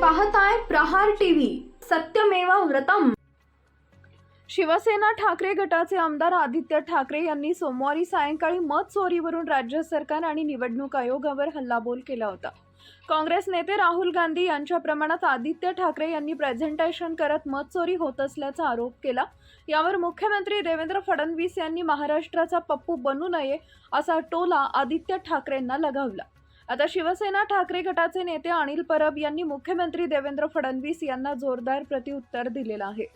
पाहताय प्रहार टीव्ही सत्यमेवा व्रतम. शिवसेना ठाकरे गटाचे आमदार आदित्य ठाकरे यांनी सोमवारी सायंकाळी मत चोरीवरून राज्य सरकार आणि निवडणूक आयोगावर हल्लाबोल केला होता. काँग्रेस नेते राहुल गांधी यांच्या प्रमाणात आदित्य ठाकरे यांनी प्रेझेंटेशन करत मत चोरी होत असल्याचा आरोप केला. यावर मुख्यमंत्री देवेंद्र फडणवीस यांनी महाराष्ट्राचा पप्पू बनू नये असा टोला आदित्य ठाकरेंना लगावला. आता शिवसेना ठाकरे गटाचे नेते अनिल परब यांनी मुख्यमंत्री देवेंद्र फडणवीस यांना जोरदार प्रतिउत्तर दिलेलं आहे.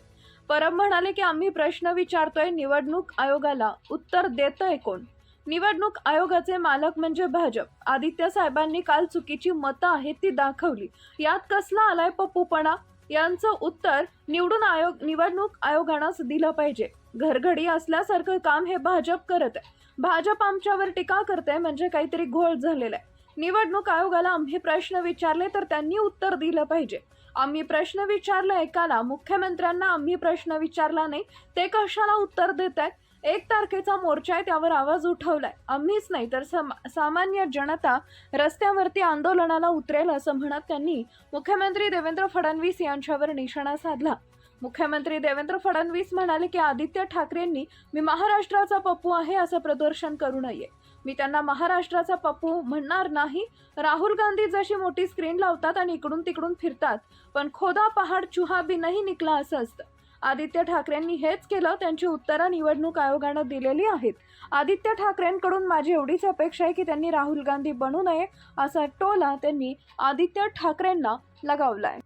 परब म्हणाले की आम्ही प्रश्न विचारतोय निवडणूक आयोगाला उत्तर देतंय कोण? निवडणूक आयोगाचे मालक म्हणजे भाजप. आदित्य साहेबांनी काल चुकीची मतं आहेत ती दाखवली. यात कसला आलाय पप्पूपणा? यांचं उत्तर निवडून आयोग निवडणूक आयोगानंच दिलं पाहिजे. घरघडी असल्यासारखं काम हे भाजप करत आहे भाजप आमच्यावर टीका करते म्हणजे काहीतरी घोळ झालेला आहे निवडणूक आयोगाला आम्ही प्रश्न विचारले तर त्यांनी उत्तर दिलं पाहिजे. आम्ही प्रश्न विचारला एकाला मुख्यमंत्र्यांना आम्ही प्रश्न विचारला नाही. ते कशाला उत्तर देत आहेत एक तारखेचा मोर्चा आहे त्यावर आवाज उठवलाय. आम्हीच नाही तर सम सामान्य जनता रस्त्यावरती आंदोलनाला उतरेल असं म्हणत त्यांनी मुख्यमंत्री देवेंद्र फडणवीस यांच्यावर निशाणा साधला. मुख्यमंत्री देवेंद्र फडणवीस म्हणाले की आदित्य ठाकरेंनी मी महाराष्ट्राचा पप्पू आहे असं प्रदर्शन करू नये. मी त्यांना महाराष्ट्राचा पप्पू म्हणणार नाही. राहुल गांधी जशी मोठी स्क्रीन लावतात आणि इकडून तिकडून फिरतात पण खोदा पहाड चुहा बी नाही निकला असं असतं. आदित्य ठाकरेंनी हेच केलं त्यांची उत्तरं निवडणूक आयोगानं दिलेली आहेत. आदित्य ठाकरेंकडून माझी एवढीच अपेक्षा आहे की त्यांनी राहुल गांधी बनू नये असा टोला त्यांनी आदित्य ठाकरेंना लगावलाय.